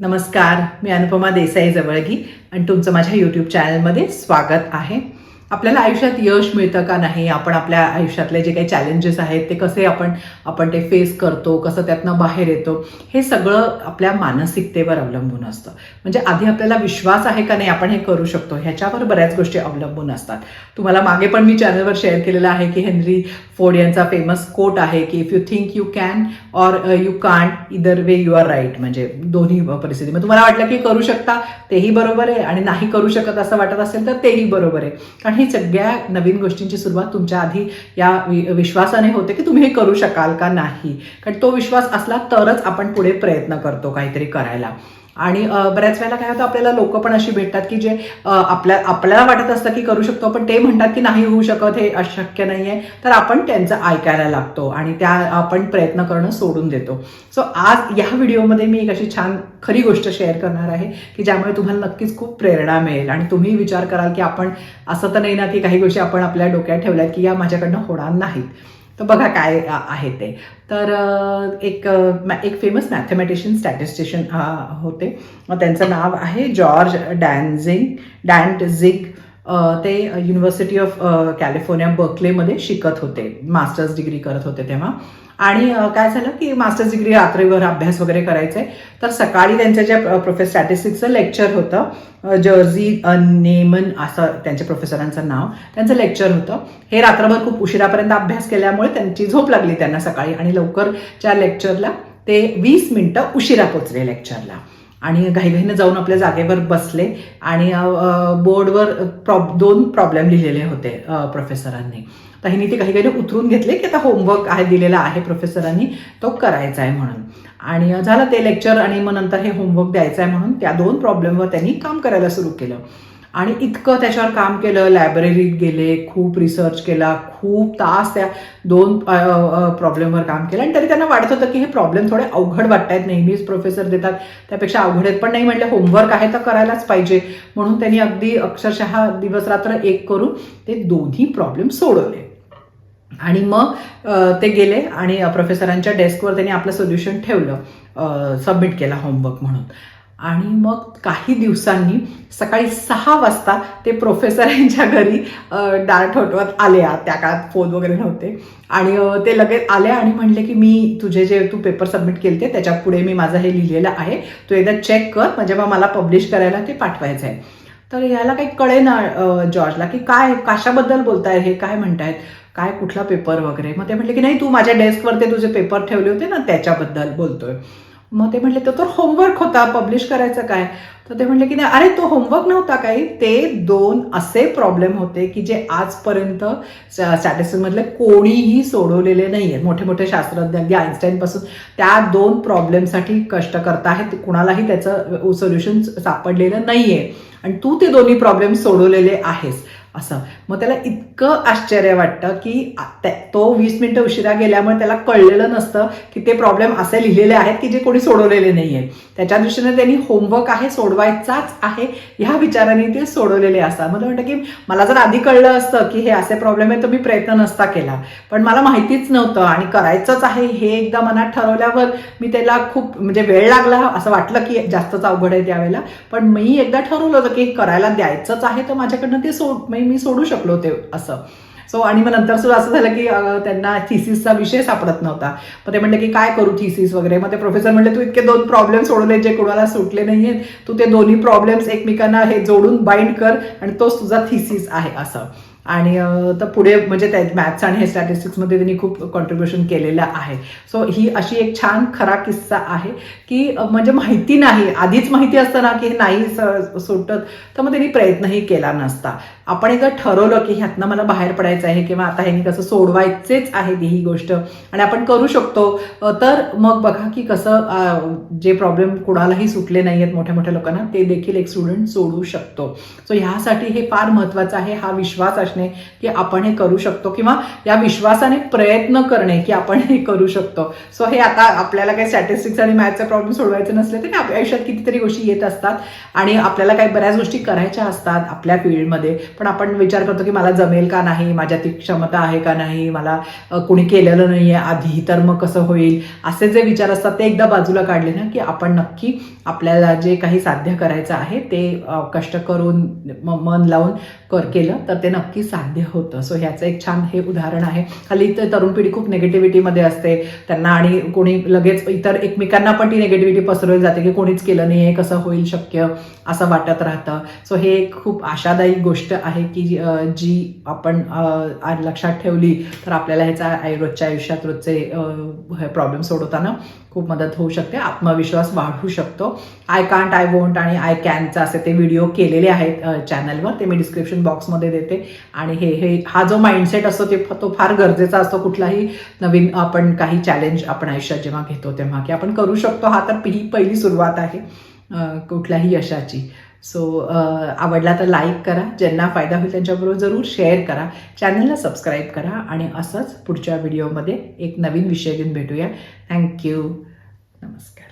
नमस्कार मी अनुपमा देसाई जवळगी आणि तुमचं माझ्या यूट्यूब चॅनलमध्ये स्वागत आहे. आपल्याला आयुष्यात यश मिळतं का नाही? आपण आपल्या आयुष्यातले जे काही चॅलेंजेस आहेत ते कसे आपण आपण ते फेस करतो? कसं त्यातनं बाहेर येतो? हे सगळं आपल्या मानसिकतेवर अवलंबून असतं. म्हणजे आधी आपल्याला विश्वास आहे का नाही आपण हे करू शकतो. ह्याच्यावर बऱ्याच गोष्टी अवलंबून असतात. तुम्हाला मागे पण मी चॅनलवर शेअर केलेलं आहे की हेनरी फोर्ड यांचा फेमस कोट आहे की if you think you can or you can't either way you are right म्हणजे दोन्ही परिस्थिती. मग तुम्हाला वाटलं की करू शकता तेही बरोबर आहे आणि नाही करू शकत असं वाटत असेल तर तेही बरोबर आहे. कारण ही सगळ्या नवीन गोष्टींची सुरुवात तुमच्या आधी या विश्वासाने होते की तुम्ही हे करू शकाल का नाही? कारण तो विश्वास असला तरच आपण पुढे प्रयत्न करतो काहीतरी करायला. आणि बऱ्याच वेळेला काय होतं आपल्याला लोक पण अशी भेटतात की जे आपल्या आपल्याला वाटत असतं की करू शकतो पण ते म्हणतात की नाही होऊ शकत हे अशक्य नाही आहे तर आपण त्यांचं ऐकायला लागतो आणि त्या आपण प्रयत्न करणं सोडून देतो. सो आज या व्हिडिओमध्ये मी एक अशी छान खरी गोष्ट शेअर करणार आहे की ज्यामुळे तुम्हाला नक्कीच खूप प्रेरणा मिळेल. आणि तुम्ही विचार कराल की आपण असं तर नाही ना की काही गोष्टी आपण आपल्या डोक्यात ठेवल्यात की या माझ्याकडनं होणार नाहीत. तर बघा काय आहे ते. तर एक एक फेमस मॅथमॅटिशियन स्टॅटिस्टिशियन होते. त्यांचं नाव आहे जॉर्ज डॅनझिंग डॅन्टझिग ते युनिव्हर्सिटी ऑफ कॅलिफोर्निया बर्कलेमध्ये शिकत होते. मास्टर्स डिग्री करत होते तेव्हा. आणि काय झालं की मास्टर्स डिग्री रात्रीवर अभ्यास वगैरे करायचे. तर सकाळी त्यांच्या ज्या प्रोफेसर स्टॅटिस्टिक्सचं लेक्चर होतं जर्जी नेमन असं त्यांच्या प्रोफेसरांचं नाव त्यांचं लेक्चर होतं. हे रात्रभर खूप उशिरापर्यंत अभ्यास केल्यामुळे त्यांची झोप लागली त्यांना सकाळी आणि लवकरच्या लेक्चरला ते वीस मिनिटं उशिरा पोचले लेक्चरला आणि घाईघाईनं जाऊन आपल्या जागेवर बसले आणि बोर्डवर प्रॉब दोन प्रॉब्लेम लिहिलेले होते प्रोफेसरांनी. तर ह्यांनी ते घाईघाईने उतरून घेतले की आता होमवर्क आहे दिलेला आहे प्रोफेसरांनी तो करायचा आहे म्हणून. आणि झालं ते लेक्चर आणि मग नंतर हे होमवर्क द्यायचं आहे म्हणून त्या दोन प्रॉब्लेमवर त्यांनी काम करायला सुरू केलं. आणि इतकं त्याच्यावर काम केलं लायब्ररीत गेले खूप रिसर्च केला खूप तास त्या दोन प्रॉब्लेमवर काम केलं. आणि तरी त्यांना वाटत होतं की हे प्रॉब्लेम थोडे अवघड वाटत आहेत नेहमीच प्रोफेसर देतात त्यापेक्षा अवघड आहेत. पण नाही म्हटलं होमवर्क आहे तर करायलाच पाहिजे. म्हणून त्यांनी अगदी अक्षरशः दिवस रात्र एक करून ते दोन्ही प्रॉब्लेम सोडवले. आणि मग ते गेले आणि प्रोफेसरांच्या डेस्कवर त्यांनी आपलं सोल्युशन ठेवलं. सबमिट केला होमवर्क म्हणून. आणि मग काही दिवसांनी सकाळी सहा वाजता ते प्रोफेसर यांच्या घरी डाळ ठोठवत आले त्या काळात फोन वगैरे नव्हते. आणि ते लगेच आले आणि म्हणले की मी तुझे जे तू पेपर सबमिट केलते त्याच्या पुढे मी माझं हे लिहिलेलं आहे. तू एकदा चेक कर म्हणजे मग मला पब्लिश करायला ते पाठवायचं आहे. तर याला काही कळे ना जॉर्जला की काय कशाबद्दल बोलताय हे? काय म्हणतायत? काय कुठला पेपर वगैरे? मग ते म्हटले की नाही तू माझ्या डेस्कवर ते तुझे पेपर ठेवले होते ना त्याच्याबद्दल बोलतोय. मग ते म्हटले तो तर होमवर्क होता पब्लिश करायचं काय? तर ते म्हटले की नाही अरे तो होमवर्क नव्हता काही. ते दोन असे प्रॉब्लेम होते की जे आजपर्यंत स्टॅटिस्टिक्समधले कोणीही सोडवलेले नाही आहेत मोठे मोठे शास्त्रज्ञ अगदी आईन्स्टाईनपासून त्या दोन प्रॉब्लेमसाठी कष्ट करताहेत कुणालाही त्याचं सोल्युशन सापडलेलं नाही आहे आणि तू ते दोन्ही प्रॉब्लेम सोडवलेले आहेस. असं. मग त्याला इतकं आश्चर्य वाटतं की तो वीस मिनिटं उशिरा गेल्यामुळे त्याला कळलेलं नसतं की ते प्रॉब्लेम असे लिहिलेले आहेत की जे कोणी सोडवलेले नाही आहे त्याच्या दृष्टीने त्यांनी होमवर्क आहे सोडवायचाच आहे ह्या विचाराने ते सोडवलेले असतात. मला वाटतं की मला जर आधी कळलं असतं की हे असे प्रॉब्लेम आहे तर मी प्रयत्न नसता केला. पण मला माहितीच नव्हतं आणि करायचंच आहे हे एकदा मनात ठरवल्यावर मी त्याला खूप म्हणजे वेळ लागला असं वाटलं की जास्तच अवघड आहे त्यावेळेला. पण मी एकदा ठरवलं होतं की हे करायला द्यायचंच आहे तर माझ्याकडनं ते सोड मी सोडू शकतो. शकलो ते असं. सो आणि मग नंतर सुद्धा असं झालं की त्यांना थिसिसचा विषय सापडत नव्हता. मग ते म्हणले की काय करू थिसिस वगैरे? मग ते प्रोफेसर म्हणले तू इतके दोन प्रॉब्लेम सोडवले जे कोणाला सुटले नाहीयेत. तू ते दोन्ही प्रॉब्लेम्स एकमेकांना हे जोडून बाइंड कर आणि तोच तुझा थिसिस आहे असं. आणि तर पुढे म्हणजे त्या मॅथ्स आणि हे स्टॅटिस्टिक्समध्ये त्यांनी खूप कॉन्ट्रीब्युशन केलेलं आहे. सो ही अशी एक छान खरा किस्सा आहे की म्हणजे माहिती नाही आधीच माहिती असतं ना की हे नाही स- सुटत तर मग त्यांनी प्रयत्नही केला नसता. आपण एकदा ठरवलं की ह्यातनं मला बाहेर पडायचं आहे किंवा आता ह्यांनी कसं सोडवायचेच आहे ही गोष्ट आणि आपण करू शकतो तर मग बघा की कसं जे प्रॉब्लेम कुणालाही सुटले नाही आहेत मोठ्या मोठ्या लोकांना ते देखील एक स्टुडंट सोडू शकतो. सो ह्यासाठी हे फार महत्वाचं आहे हा विश्वास असणे की आपण हे करू शकतो किंवा या विश्वासाने प्रयत्न करणे की आपण हे करू शकतो. सो हे आता आपल्याला काही स्टॅटिस्टिक्स आणि मॅथचे प्रॉब्लेम सोडवायचे नसले तरी आपल्या आयुष्यात कितीतरी गोष्टी येत असतात आणि आपल्याला काही बऱ्याच गोष्टी करायच्या असतात आपल्या फील्डमध्ये पण आपण विचार करतो की मला जमेल का नाही माझ्या ती क्षमता आहे का नाही मला कुणी कोणी केलेलं नाही आहे आधी तर मग कसं होईल? असे जे विचार असतात ते एकदा बाजूला काढले ना की आपण नक्की आपल्याला जे काही साध्य करायचं आहे ते कष्ट करून मन लावून कर केलं तर ते नक्की साध्य होतं. सो ह्याचं एक छान हे उदाहरण आहे. हल्ली तर तरुण पिढी खूप निगेटिव्हिटीमध्ये असते. त्यांना आणि कोणी लगेच इतर एकमेकांना पण ती निगेटिव्हिटी पसरवली जाते की कोणीच केलं नाही आहे कसं होईल शक्य असं वाटत राहतं. सो हे एक खूप आशादायी गोष्ट आहे की जी आपण लक्षात ठेवली तर आपल्याला ह्याचा आय- रोजच्या आयुष्यात रोजचे प्रॉब्लेम सोडवताना खूप मदत होऊ शकते. आत्मविश्वास वाढू शकतो. आय कांट आय वोंट आणि आय कॅनचा असे ते व्हिडिओ केलेले आहेत चॅनलवर ते मी डिस्क्रिप्शन बॉक्समध्ये देते. आणि हे हे हा जो माइंडसेट असतो ते फ- तो फार गरजेचा असतो. कुठलाही नवीन आपण काही चॅलेंज आपण आयुष्यात जेव्हा घेतो तेव्हा की आपण करू शकतो. हा तर ही पहिली सुरुवात आहे कुठल्याही यशाची. सो आवडला तर लाईक करा. ज्यांना फायदा होईल त्यांच्याबरोबर जरूर शेअर करा. चॅनलला सबस्क्राईब करा आणि असंच पुढच्या व्हिडिओमध्ये एक नवीन विषय घेऊन भेटूया. थँक्यू नमस्कार.